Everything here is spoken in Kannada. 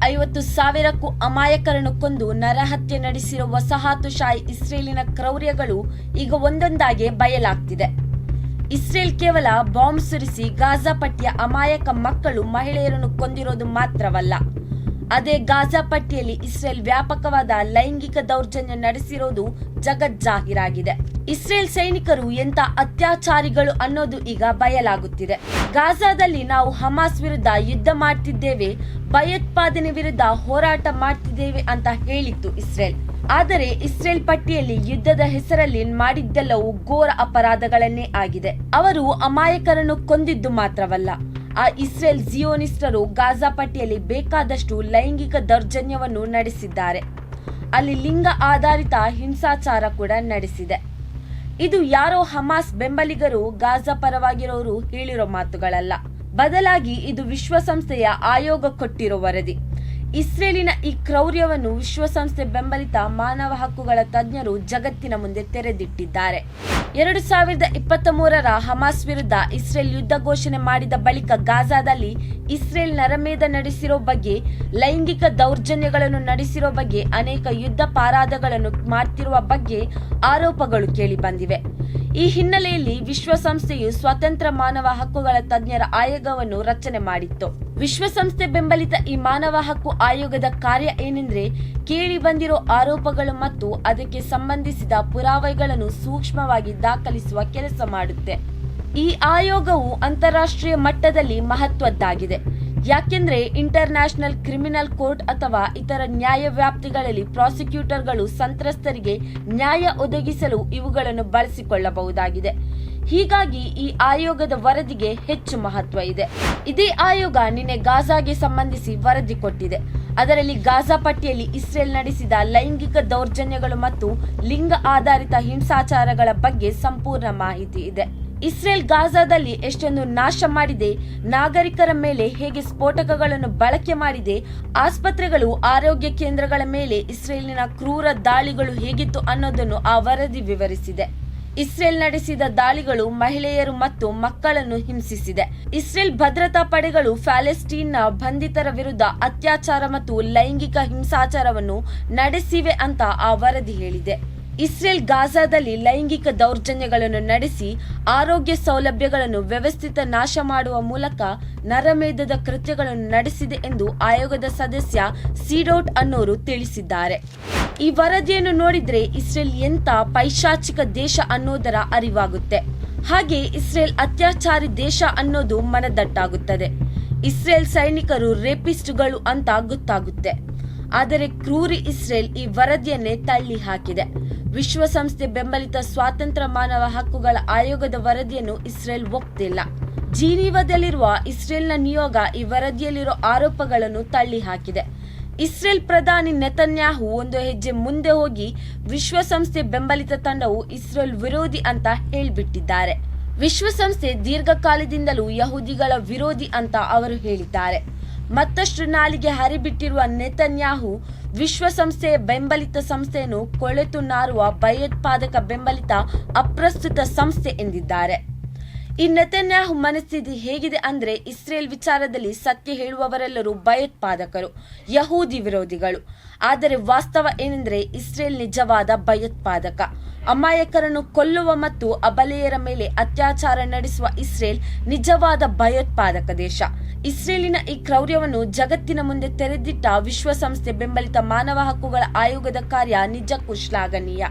ಮೂವತ್ತೆರಡಕ್ಕೂ ಅಮಾಯಕರನ್ನು ಕೊಂದು ನರಹತ್ಯೆ ನಡೆಸಿರುವ ವಸಾಹತುಶಾಹಿ ಇಸ್ರೇಲಿನ ಕ್ರೌರ್ಯಗಳು ಈಗ ಒಂದೊಂದಾಗಿ ಬಯಲಾಗ್ತಿದೆ. ಇಸ್ರೇಲ್ ಕೇವಲ ಬಾಂಬ್ ಸುರಿಸಿ ಗಾಜಾ ಪಟ್ಟಿಯ ಅಮಾಯಕ ಮಕ್ಕಳು ಮಹಿಳೆಯರನ್ನು ಕೊಂದಿರೋದು ಮಾತ್ರವಲ್ಲ. ಅದೇ ಗಾಜಾ ಪಟ್ಟಿಯಲ್ಲಿ ಇಸ್ರೇಲ್ ವ್ಯಾಪಕವಾದ ಲೈಂಗಿಕ ದೌರ್ಜನ್ಯ ನಡೆಸಿರೋದು ಜಗಜ್ಜಾಹೀರಾಗಿದೆ ಇಸ್ರೇಲ್ ಸೈನಿಕರು ಎಂತ ಅತ್ಯಾಚಾರಿಗಳು ಅನ್ನೋದು ಈಗ ಬಯಲಾಗುತ್ತಿದೆ. ಗಾಜಾದಲ್ಲಿ ನಾವು ಹಮಾಸ್ ವಿರುದ್ಧ ಯುದ್ಧ ಮಾಡ್ತಿದ್ದೇವೆ, ಭಯೋತ್ಪಾದನೆ ವಿರುದ್ಧ ಹೋರಾಟ ಮಾಡ್ತಿದ್ದೇವೆ ಅಂತ ಹೇಳಿತ್ತು ಇಸ್ರೇಲ್. ಆದರೆ ಇಸ್ರೇಲ್ ಪಟ್ಟಿಯಲ್ಲಿ ಯುದ್ಧದ ಹೆಸರಲ್ಲಿ ಮಾಡಿದ್ದೆಲ್ಲವೂ ಘೋರ ಅಪರಾಧಗಳನ್ನೇ ಆಗಿದೆ. ಅವರು ಅಮಾಯಕರನ್ನು ಕೊಂದಿದ್ದು ಮಾತ್ರವಲ್ಲ. ಆ ಇಸ್ರೇಲ್ ಜಿಯೋನಿಸ್ಟರು ಗಾಜಾ ಪಟ್ಟಿಯಲ್ಲಿ ಬೇಕಾದಷ್ಟು ಲೈಂಗಿಕ ದೌರ್ಜನ್ಯವನ್ನು ನಡೆಸಿದ್ದಾರೆ. ಅಲ್ಲಿ ಲಿಂಗ ಆಧಾರಿತ ಹಿಂಸಾಚಾರ ಕೂಡ ನಡೆಸಿದೆ. ಇದು ಯಾರೋ ಹಮಾಸ್ ಬೆಂಬಲಿಗರು ಗಾಜಾ ಪರವಾಗಿರೋರು ಹೇಳಿರೋ ಮಾತುಗಳಲ್ಲ. ಬದಲಾಗಿ ಇದು ವಿಶ್ವಸಂಸ್ಥೆಯ ಆಯೋಗ ಕೊಟ್ಟಿರೋ ವರದಿ. ಇಸ್ರೇಲಿನ ಈ ಕ್ರೌರ್ಯವನ್ನು ವಿಶ್ವಸಂಸ್ಥೆ ಬೆಂಬಲಿತ ಮಾನವ ಹಕ್ಕುಗಳ ತಜ್ಞರು ಜಗತ್ತಿನ ಮುಂದೆ ತೆರೆದಿಟ್ಟಿದ್ದಾರೆ. ಎರಡು ಸಾವಿರದ ಇಪ್ಪತ್ತ ಮೂರರ ಹಮಾಸ್ ವಿರುದ್ಧ ಇಸ್ರೇಲ್ ಯುದ್ಧ ಘೋಷಣೆ ಮಾಡಿದ ಬಳಿಕ ಗಾಜಾದಲ್ಲಿ ಇಸ್ರೇಲ್ ನರಮೇಧ ನಡೆಸಿರೋ ಬಗ್ಗೆ, ಲೈಂಗಿಕ ದೌರ್ಜನ್ಯಗಳನ್ನು ನಡೆಸಿರೋ ಬಗ್ಗೆ, ಅನೇಕ ಯುದ್ಧ ಪಾರಾದಗಳನ್ನು ಮಾಡ್ತಿರುವ ಬಗ್ಗೆ ಆರೋಪಗಳು ಕೇಳಿ ಬಂದಿವೆ ಈ ಹಿನ್ನೆಲೆಯಲ್ಲಿ ವಿಶ್ವಸಂಸ್ಥೆಯು ಸ್ವತಂತ್ರ ಮಾನವ ಹಕ್ಕುಗಳ ತಜ್ಞರ ಆಯೋಗವನ್ನು ರಚನೆ ಮಾಡಿತ್ತು. ವಿಶ್ವಸಂಸ್ಥೆ ಬೆಂಬಲಿತ ಈ ಮಾನವ ಹಕ್ಕು ಆಯೋಗದ ಕಾರ್ಯ ಏನೆಂದ್ರೆ ಕೇಳಿ ಬಂದಿರೋ ಆರೋಪಗಳು ಮತ್ತು ಅದಕ್ಕೆ ಸಂಬಂಧಿಸಿದ ಪುರಾವೆಗಳನ್ನು ಸೂಕ್ಷ್ಮವಾಗಿ ದಾಖಲಿಸುವ ಕೆಲಸ ಮಾಡುತ್ತೆ. ಈ ಆಯೋಗವು ಅಂತಾರಾಷ್ಟ್ರೀಯ ಮಟ್ಟದಲ್ಲಿ ಮಹತ್ವದ್ದಾಗಿದೆ. ಯಾಕೆಂದ್ರೆ ಇಂಟರ್ನ್ಯಾಷನಲ್ ಕ್ರಿಮಿನಲ್ ಕೋರ್ಟ್ ಅಥವಾ ಇತರ ನ್ಯಾಯ ವ್ಯಾಪ್ತಿಗಳಲ್ಲಿ ಪ್ರಾಸಿಕ್ಯೂಟರ್ಗಳು ಸಂತ್ರಸ್ತರಿಗೆ ನ್ಯಾಯ ಒದಗಿಸಲು ಇವುಗಳನ್ನು ಬಳಸಿಕೊಳ್ಳಬಹುದಾಗಿದೆ. ಹೀಗಾಗಿ ಈ ಆಯೋಗದ ವರದಿಗೆ ಹೆಚ್ಚು ಮಹತ್ವ ಇದೆ. ಇದೇ ಆಯೋಗ ನಿನ್ನೆ ಗಾಜಾಗೆ ಸಂಬಂಧಿಸಿ ವರದಿ ಕೊಟ್ಟಿದೆ. ಅದರಲ್ಲಿ ಗಾಜಾ ಪಟ್ಟಿಯಲ್ಲಿ ಇಸ್ರೇಲ್ ನಡೆಸಿದ ಲೈಂಗಿಕ ದೌರ್ಜನ್ಯಗಳು ಮತ್ತು ಲಿಂಗ ಆಧಾರಿತ ಹಿಂಸಾಚಾರಗಳ ಬಗ್ಗೆ ಸಂಪೂರ್ಣ ಮಾಹಿತಿ ಇದೆ. ಇಸ್ರೇಲ್ ಗಾಜಾದಲ್ಲಿ ಎಷ್ಟೊಂದು ನಾಶ ಮಾಡಿದೆ, ನಾಗರಿಕರ ಮೇಲೆ ಹೇಗೆ ಸ್ಫೋಟಕಗಳನ್ನು ಬಳಕೆ ಮಾಡಿದೆ, ಆಸ್ಪತ್ರೆಗಳು, ಆರೋಗ್ಯ ಕೇಂದ್ರಗಳ ಮೇಲೆ ಇಸ್ರೇಲಿನ ಕ್ರೂರ ದಾಳಿಗಳು ಹೇಗಿತ್ತು ಅನ್ನೋದನ್ನು ಆ ವರದಿ ವಿವರಿಸಿದೆ. ಇಸ್ರೇಲ್ ನಡೆಸಿದ ದಾಳಿಗಳು ಮಹಿಳೆಯರು ಮತ್ತು ಮಕ್ಕಳನ್ನು ಹಿಂಸಿಸಿದೆ. ಇಸ್ರೇಲ್ ಭದ್ರತಾ ಪಡೆಗಳು ಪ್ಯಾಲೆಸ್ಟೀನ್ನ ಬಂಧಿತರ ವಿರುದ್ಧ ಅತ್ಯಾಚಾರ ಮತ್ತು ಲೈಂಗಿಕ ಹಿಂಸಾಚಾರವನ್ನು ನಡೆಸಿವೆ ಅಂತ ಆ ವರದಿ ಹೇಳಿದೆ. ಇಸ್ರೇಲ್ ಗಾಜಾದಲ್ಲಿ ಲೈಂಗಿಕ ದೌರ್ಜನ್ಯಗಳನ್ನು ನಡೆಸಿ ಆರೋಗ್ಯ ಸೌಲಭ್ಯಗಳನ್ನು ವ್ಯವಸ್ಥಿತ ನಾಶ ಮಾಡುವ ಮೂಲಕ ನರಮೇಧದ ಕೃತ್ಯಗಳನ್ನು ನಡೆಸಿದೆ ಎಂದು ಆಯೋಗದ ಸದಸ್ಯ ಸಿಡೋಟ್ ಅನ್ನೋರು ತಿಳಿಸಿದ್ದಾರೆ. ಈ ವರದಿಯನ್ನು ನೋಡಿದ್ರೆ ಇಸ್ರೇಲ್ ಎಂತ ಪೈಶಾಚಿಕ ದೇಶ ಅನ್ನೋದರ ಅರಿವಾಗುತ್ತೆ. ಹಾಗೆ ಇಸ್ರೇಲ್ ಅತ್ಯಾಚಾರಿ ದೇಶ ಅನ್ನೋದು ಮನದಟ್ಟಾಗುತ್ತದೆ. ಇಸ್ರೇಲ್ ಸೈನಿಕರು ರೇಪಿಸ್ಟ್ಗಳು ಅಂತ ಗೊತ್ತಾಗುತ್ತೆ. ಆದರೆ ಕ್ರೂರಿ ಇಸ್ರೇಲ್ ಈ ವರದಿಯನ್ನೇ ತಳ್ಳಿ ಹಾಕಿದೆ ವಿಶ್ವಸಂಸ್ಥೆ ಬೆಂಬಲಿತ ಸ್ವಾತಂತ್ರ್ಯ ಮಾನವ ಹಕ್ಕುಗಳ ಆಯೋಗದ ವರದಿಯನ್ನು ಇಸ್ರೇಲ್ ಒಪ್ತಿಲ್ಲ. ಜೀನೀವಾದಲ್ಲಿರುವ ಇಸ್ರೇಲ್ನ ನಿಯೋಗ ಈ ವರದಿಯಲ್ಲಿರೋ ಆರೋಪಗಳನ್ನು ತಳ್ಳಿ ಹಾಕಿದೆ ಇಸ್ರೇಲ್ ಪ್ರಧಾನಿ ನೆತನ್ಯಾಹು ಒಂದು ಹೆಜ್ಜೆ ಮುಂದೆ ಹೋಗಿ ವಿಶ್ವಸಂಸ್ಥೆ ಬೆಂಬಲಿತ ತಂಡವು ಇಸ್ರೇಲ್ ವಿರೋಧಿ ಅಂತ ಹೇಳ್ಬಿಟ್ಟಿದ್ದಾರೆ. ವಿಶ್ವಸಂಸ್ಥೆ ದೀರ್ಘಕಾಲದಿಂದಲೂ ಯಹೂದಿಗಳ ವಿರೋಧಿ ಅಂತ ಅವರು ಹೇಳಿದ್ದಾರೆ. ಮತ್ತಷ್ಟು ನಾಲಿಗೆ ಹರಿಬಿಟ್ಟಿರುವ ನೆತನ್ಯಾಹು ವಿಶ್ವಸಂಸ್ಥೆಯ ಬೆಂಬಲಿತ ಸಂಸ್ಥೆಯನ್ನು ಕೊಳೆತು ನಾರುವ ಭಯೋತ್ಪಾದಕ ಬೆಂಬಲಿತ ಅಪ್ರಸ್ತುತ ಸಂಸ್ಥೆ ಎಂದಿದ್ದಾರೆ. ಈ ನೆತನ್ಯಾಹು ಮನಸ್ಥಿತಿ ಹೇಗಿದೆ ಅಂದ್ರೆ ಇಸ್ರೇಲ್ ವಿಚಾರದಲ್ಲಿ ಸತ್ಯ ಹೇಳುವವರೆಲ್ಲರೂ ಭಯೋತ್ಪಾದಕರು, ಯಹೂದಿ ವಿರೋಧಿಗಳು. ಆದರೆ ವಾಸ್ತವ ಏನೆಂದ್ರೆ ಇಸ್ರೇಲ್ ನಿಜವಾದ ಭಯೋತ್ಪಾದಕ. ಅಮಾಯಕರನ್ನು ಕೊಲ್ಲುವ ಮತ್ತು ಅಬಲೆಯರ ಮೇಲೆ ಅತ್ಯಾಚಾರ ನಡೆಸುವ ಇಸ್ರೇಲ್ ನಿಜವಾದ ಭಯೋತ್ಪಾದಕ ದೇಶ. ಇಸ್ರೇಲಿನ ಈ ಕ್ರೌರ್ಯವನ್ನು ಜಗತ್ತಿನ ಮುಂದೆ ತೆರೆದಿಟ್ಟ ವಿಶ್ವಸಂಸ್ಥೆ ಬೆಂಬಲಿತ ಮಾನವ ಹಕ್ಕುಗಳ ಆಯೋಗದ ಕಾರ್ಯ ನಿಜಕ್ಕೂ ಶ್ಲಾಘನೀಯ.